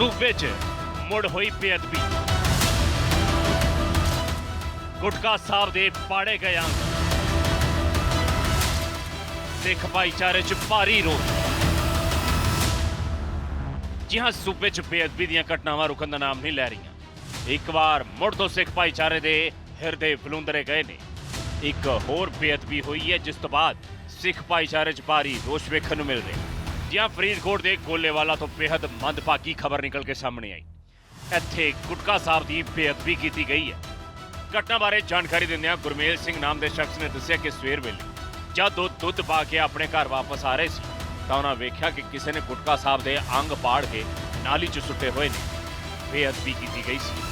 ਸੂਬੇ 'ਚ ਮੁੜ ਹੋਈ ਬੇਅਦਬੀ। ਗੁਟਕਾ ਸਾਹਿਬ ਦੇ ਪਾੜੇ ਗਏ ਅੰਗ ਸਿੱਖ ਭਾਈਚਾਰੇ 'ਚ ਭਾਰੀ ਰੋਸ। ਜੀ ਹਾਂ ਸੂਬੇ 'ਚ ਬੇਅਦਬੀ ਦੀਆਂ ਘਟਨਾਵਾਂ ਰੁਕਣ ਦਾ ਨਾਮ ਨਹੀਂ ਲੈ ਰਹੀਆਂ। ਇੱਕ ਵਾਰ ਮੁੜ ਤੋਂ ਸਿੱਖ ਭਾਈਚਾਰੇ ਦੇ ਹਿਰਦੇ ਬਲੁੰਦਰੇ ਗਏ ਨੇ। ਇੱਕ ਹੋਰ ਬੇਅਦਬੀ ਹੋਈ ਹੈ, ਜਿਸ ਤੋਂ ਬਾਅਦ ਸਿੱਖ ਭਾਈਚਾਰੇ 'ਚ ਭਾਰੀ ਰੋਸ਼ ਵੇਖਣ ਨੂੰ ਮਿਲ ਰਿਹਾ। ਜਾਂ ਫਰੀਦਕੋਟ ਦੇ ਗੋਲੇਵਾਲਾ ਤੋਂ ਬੇहद ਮੰਦਭਾਗੀ ਖਬਰ ਨਿਕਲ ਕੇ ਸਾਹਮਣੇ ਆਈ। ਇੱਥੇ ਗੁਟਕਾ ਸਾਹਿਬ ਦੀ ਬੇਅਦਬੀ ਕੀਤੀ ਗਈ ਹੈ। ਘਟਨਾ ਬਾਰੇ ਜਾਣਕਾਰੀ ਦਿੰਦਿਆਂ ਗੁਰਮੇਲ ਸਿੰਘ ਨਾਮ ਦੇ ਸ਼ਖਸ ਨੇ ਦੱਸਿਆ ਕਿ ਸਵੇਰ ਵੇਲੇ ਜਦ ਉਹ ਦੁੱਧ ਪਾ ਕੇ ਆਪਣੇ ਘਰ ਵਾਪਸ ਆ ਰਹੇ ਸੀ, ਤਾਂ ਉਹਨਾਂ ਵੇਖਿਆ ਕਿ ਕਿਸੇ ਨੇ ਗੁਟਕਾ ਸਾਹਿਬ ਦੇ ਅੰਗ ਪਾੜ ਕੇ ਨਾਲੀ 'ਚ ਸੁੱਟੇ ਹੋਏ ਨੇ। ਬੇਅਦਬੀ ਕੀਤੀ ਗਈ ਸੀ।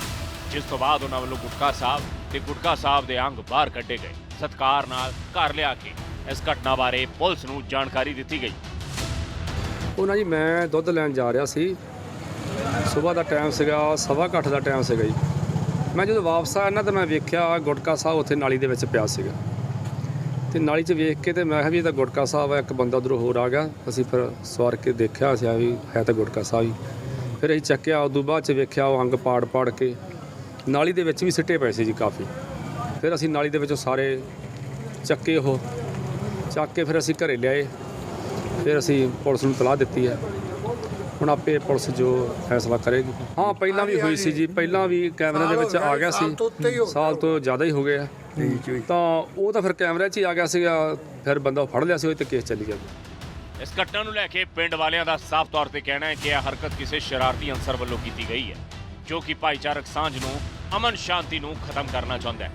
ਜਿਸ ਤੋਂ ਬਾਅਦ ਉਹਨਾਂ ਵੱਲੋਂ ਗੁਟਕਾ ਸਾਹਿਬ ਤੇ ਗੁਟਕਾ ਸਾਹਿਬ ਦੇ ਅੰਗ ਬਾਹਰ ਕੱਢੇ ਗਏ। ਸਤਕਾਰ ਨਾਲ ਘਰ ਲਿਆ ਕੇ ਇਸ ਘਟਨਾ ਬਾਰੇ ਪੁਲਿਸ ਨੂੰ ਜਾਣਕਾਰੀ ਦਿੱਤੀ ਗਈ। ਉਹਨਾਂ ਜੀ, ਮੈਂ ਦੁੱਧ ਲੈਣ ਜਾ ਰਿਹਾ ਸੀ। ਸਵੇਰ ਦਾ ਟਾਈਮ ਸੀਗਾ, ਸਵਾ ਕੁ ਦਾ ਟਾਈਮ ਸੀਗਾ ਜੀ। ਮੈਂ ਜਦੋਂ ਵਾਪਸ ਆਇਆ ਨਾ, ਤਾਂ ਮੈਂ ਵੇਖਿਆ ਗੁਟਕਾ ਸਾਹਿਬ ਉੱਥੇ ਨਾਲੀ ਦੇ ਵਿੱਚ ਪਿਆ ਸੀਗਾ। ਤੇ ਨਾਲੀ 'ਚ ਵੇਖ ਕੇ ਤੇ ਮੈਂ ਕਿਹਾ ਵੀ ਇਹ ਤਾਂ ਗੁਟਕਾ ਸਾਹਿਬ ਹੈ ਇੱਕ ਬੰਦਾ ਉਧਰੋਂ ਹੋਰ ਆ ਗਿਆ। ਅਸੀਂ ਫਿਰ ਸਵਾਰ ਕੇ ਦੇਖਿਆ, ਅਸੀਂ ਵੀ ਹੈ ਤਾਂ ਗੁਟਕਾ ਸਾਹਿਬ ਹੀ। ਫਿਰ ਅਸੀਂ ਚੱਕਿਆ, ਉਦੋਂ ਬਾਅਦ 'ਚ ਵੇਖਿਆ ਉਹ ਅੰਗ ਪਾੜ ਪਾੜ ਕੇ ਨਾਲੀ ਦੇ ਵਿੱਚ ਵੀ ਸਿੱਟੇ ਪਏ ਸੀ ਜੀ ਕਾਫੀ। ਫਿਰ ਅਸੀਂ ਨਾਲੀ ਦੇ ਵਿੱਚੋਂ ਸਾਰੇ ਚੱਕੇ ਉਹ, ਚੱਕ ਕੇ ਫਿਰ ਅਸੀਂ ਘਰੇ ਲਿਆਏ। ਫਿਰ ਅਸੀਂ ਪੁਲਿਸ ਨੂੰ ਤਲਾਹ ਦਿੱਤੀ ਹੈ। ਹੁਣ ਆਪੇ ਪੁਲਿਸ ਜੋ ਫੈਸਲਾ ਕਰੇਗੀ। ਹਾਂ ਪਹਿਲਾਂ ਵੀ ਹੋਈ ਸੀ ਜੀ। ਪਹਿਲਾਂ ਵੀ ਕੈਮਰੇ ਦੇ ਵਿੱਚ ਆ ਗਿਆ ਸੀ। ਸਾਲ ਤੋਂ ਜ਼ਿਆਦਾ ਹੀ ਹੋ ਗਿਆ। ਤਾਂ ਉਹ ਤਾਂ ਫਿਰ ਕੈਮਰੇ 'ਚ ਹੀ ਆ ਗਿਆ ਸੀਗਾ। ਫਿਰ ਬੰਦਾ ਫੜ ਲਿਆ ਸੀ ਉਹ ਤੇ ਕੇਸ ਚੱਲੀ ਗਿਆ। ਇਸ ਘਟਨਾ ਨੂੰ ਲੈ ਕੇ ਪਿੰਡ ਵਾਲਿਆਂ ਦਾ ਸਾਫ਼ ਤੌਰ ਤੇ ਕਹਿਣਾ ਹੈ ਕਿ ਇਹ ਹਰਕਤ ਕਿਸੇ ਸ਼ਰਾਰਤੀ ਅੰਸਰ ਵੱਲੋਂ ਕੀਤੀ ਗਈ ਹੈ ਜੋ ਕਿ ਭਾਈਚਾਰਕ ਸਾਂਝ ਨੂੰ ਅਮਨ ਸ਼ਾਂਤੀ ਨੂੰ ਖਤਮ ਕਰਨਾ ਚਾਹੁੰਦਾ ਹੈ।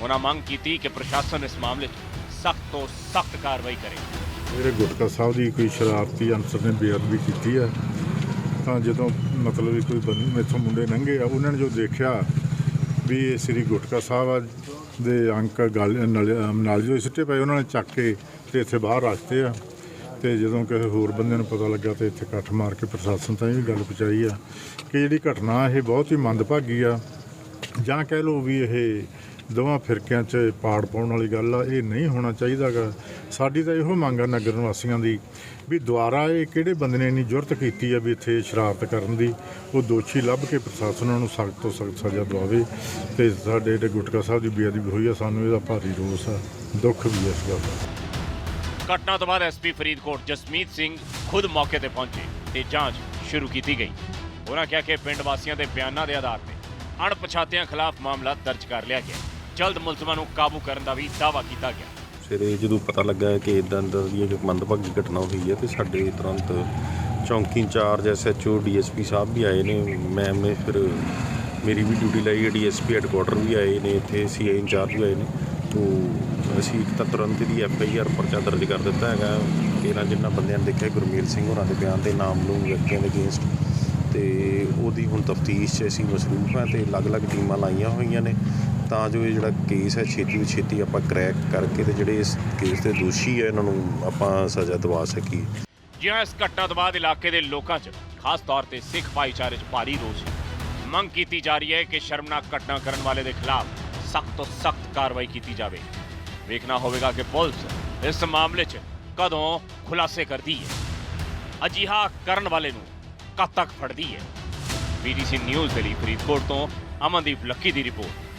ਉਹਨਾਂ ਮੰਗ ਕੀਤੀ ਕਿ ਪ੍ਰਸ਼ਾਸਨ ਇਸ ਮਾਮਲੇ 'ਚ ਸਖਤ ਤੋਂ ਸਖਤ ਕਾਰਵਾਈ ਕਰੇ। ਜਿਹੜੇ ਗੁਟਕਾ ਸਾਹਿਬ ਦੀ ਕੋਈ ਸ਼ਰਾਰਤੀ ਅਨਸਰ ਨੇ ਬੇਅਦਬੀ ਕੀਤੀ ਆ ਤਾਂ ਜਦੋਂ ਮਤਲਬ ਵੀ ਕੋਈ ਬੰਦੇ ਮੇਥੋਂ ਮੁੰਡੇ ਲੰਘੇ ਆ, ਉਹਨਾਂ ਨੇ ਜੋ ਦੇਖਿਆ ਵੀ ਇਹ ਸ੍ਰੀ ਗੁਟਕਾ ਸਾਹਿਬ ਦੇ ਅੰਕ ਗਲ ਨਾਲ ਨਾਲ ਜੋ ਸਿੱਟੇ ਪਏ, ਉਹਨਾਂ ਨੇ ਚੱਕ ਕੇ ਤੇ ਇੱਥੇ ਬਾਹਰ ਰੱਖਤੇ ਆ। ਤੇ ਜਦੋਂ ਕਿਸੇ ਹੋਰ ਬੰਦੇ ਨੂੰ ਪਤਾ ਲੱਗਾ ਤੇ ਇੱਥੇ ਇਕੱਠ ਮਾਰ ਕੇ ਪ੍ਰਸ਼ਾਸਨ ਤਾਈਂ ਵੀ ਗੱਲ ਪਹੁੰਚਾਈ ਆ ਕਿ ਜਿਹੜੀ ਘਟਨਾ ਇਹ ਬਹੁਤ ਹੀ ਮੰਦਭਾਗੀ ਆ। ਜਾਂ ਕਹਿ ਲਓ ਵੀ ਇਹ ਦੋਵਾਂ ਫਿਰਕਿਆਂ 'ਚ ਪਾੜ ਪਾਉਣ ਵਾਲੀ ਗੱਲ ਆ, ਇਹ ਨਹੀਂ ਹੋਣਾ ਚਾਹੀਦਾਗਾ। ਸਾਡੀ ਤਾਂ ਇਹੋ ਮੰਗ ਆ ਨਗਰ ਨਿਵਾਸੀਆਂ ਦੀ ਵੀ ਦੁਆਰਾ ਇਹ ਕਿਹੜੇ ਬੰਦੇ ਨੇ ਇੰਨੀ ਜ਼ੁਰਤ ਕੀਤੀ ਆ ਵੀ ਇੱਥੇ ਸ਼ਰਾਰਤ ਕਰਨ ਦੀ, ਉਹ ਦੋਸ਼ੀ ਲੱਭ ਕੇ ਪ੍ਰਸ਼ਾਸਨ ਨੂੰ ਸਖਤ ਤੋਂ ਸਖਤ ਸਜ਼ਾ ਦਵਾਵੇ। ਤੇ ਸਾਡੇ ਜਿਹੜੇ ਗੁਟਕਾ ਸਾਹਿਬ ਦੀ ਬੇਅਦਬੀ ਹੋਈ ਆ, ਸਾਨੂੰ ਇਹਦਾ ਭਾਰੀ ਰੋਸ ਆ, ਦੁੱਖ ਵੀ ਆ ਇਸ ਗੱਲ ਦਾ। ਘਟਨਾ ਤੋਂ ਬਾਅਦ ਐਸਪੀ ਫਰੀਦਕੋਟ ਜਸਮੀਤ ਸਿੰਘ ਖੁਦ ਮੌਕੇ ਤੇ ਪਹੁੰਚੇ ਤੇ ਜਾਂਚ ਸ਼ੁਰੂ ਕੀਤੀ ਗਈ। ਉਹਨਾਂ ਕਿਹਾ ਕਿ ਪਿੰਡ ਵਾਸੀਆਂ ਦੇ ਬਿਆਨਾਂ ਦੇ ਆਧਾਰ ਤੇ ਅਣਪਛਾਤਿਆਂ ਖਿਲਾਫ ਮਾਮਲਾ ਦਰਜ ਕਰ ਲਿਆ ਗਿਆ। ਜਲਦ ਮੁਲਜ਼ਮਾਂ ਨੂੰ ਕਾਬੂ ਕਰਨ ਦਾ ਵੀ ਦਾਅਵਾ ਕੀਤਾ ਗਿਆ। ਸਵੇਰੇ ਜਦੋਂ ਪਤਾ ਲੱਗਾ ਕਿ ਇਦਾਂ ਦਾ ਦੀ ਜੋ ਮੰਦਭਾਗੀ ਘਟਨਾ ਹੋਈ ਹੈ ਤੇ ਸਾਡੇ ਤੁਰੰਤ ਚੌਂਕੀ ਇੰਚਾਰਜ ਐਸਐਚਓ ਡੀਐਸਪੀ ਸਾਹਿਬ ਵੀ ਆਏ ਨੇ। ਮੈਮ ਮੈਂ ਫਿਰ ਮੇਰੀ ਵੀ ਡਿਊਟੀ ਲਈ ਹੈ ਡੀਐਸਪੀ ਹੈੱਡਕੁਆਟਰ ਵੀ ਆਏ ਨੇ, ਇੱਥੇ ਸੀਆਈ ਇੰਚਾਰਜ ਵੀ ਆਏ ਨੇ। ਤੋ ਅਸੀਂ ਇੱਕ ਤਾਂ ਤੁਰੰਤ ਦੀ ਐਫਆਈਆਰ ਪਰਚਾ ਦਰਜ ਕਰ ਦਿੱਤਾ ਹੈਗਾ। ਇਹਨਾਂ ਜਿਨ੍ਹਾਂ ਬੰਦਿਆਂ ਨੇ ਦੇਖਿਆ, ਗੁਰਮੀਤ ਸਿੰਘ ਹੋਰਾਂ ਦੇ ਬਿਆਨ ਦੇ ਨਾਮ ਨੂੰ ਵਿਅਕਤੀਆਂ ਦੇ ਅਗੇਂਸਟ। ਤੇ ਉਹਦੀ ਹੁਣ ਤਫਤੀਸ਼ 'ਚ ਅਸੀਂ ਮਸਰੂਫ ਹਾਂ ਤੇ ਅਲੱਗ-ਅਲੱਗ ਟੀਮਾਂ ਲਾਈਆਂ ਹੋਈਆਂ ਨੇ। ਤਾਂ ਜੋ ਇਹ ਜਿਹੜਾ ਕੇਸ ਹੈ, ਛੇਤੀ ਤੋਂ ਛੇਤੀ ਆਪਾਂ ਕਰੈਕ ਕਰਕੇ ਤੇ ਜਿਹੜੇ ਇਸ ਕੇਸ ਦੇ ਦੋਸ਼ੀ ਹੈ, ਇਹਨਾਂ ਨੂੰ ਆਪਾਂ ਸਜ਼ਾ ਦਿਵਾ ਸਕੀਏ। ਜੀ ਇਸ ਘਟਨਾ ਤੋਂ ਬਾਅਦ ਇਲਾਕੇ ਦੇ ਲੋਕਾਂ 'ਚ ਖਾਸ ਤੌਰ ਤੇ ਸਿੱਖ ਭਾਈਚਾਰੇ 'ਚ ਭਾਰੀ ਰੋਸ ਮੰਗ ਕੀਤੀ ਜਾ ਰਹੀ ਹੈ ਕਿ ਸ਼ਰਮਨਾਕ ਘਟਨਾ ਕਰਨ ਵਾਲੇ ਦੇ ਖਿਲਾਫ ਸਖਤ ਤੋਂ ਸਖਤ ਕਾਰਵਾਈ ਕੀਤੀ ਜਾਵੇ। ਵੇਖਣਾ ਹੋਵੇਗਾ ਕਿ ਪੁਲਿਸ ਇਸ ਮਾਮਲੇ 'ਚ ਕਦੋਂ ਖੁਲਾਸੇ ਕਰਦੀ ਹੈ। ਅਜਿਹਾ ਕਰਨ ਵਾਲੇ ਨੂੰ ਕਦ ਤੱਕ ਫੜਦੀ ਹੈ? ਬੀਡੀਸੀ ਨਿਊਜ਼ ਦੇ ਲਈ ਫਰੀਦਕੋਟ ਤੋਂ ਅਮਨਦੀਪ ਲੱਕੀ ਦੀ ਰਿਪੋਰਟ।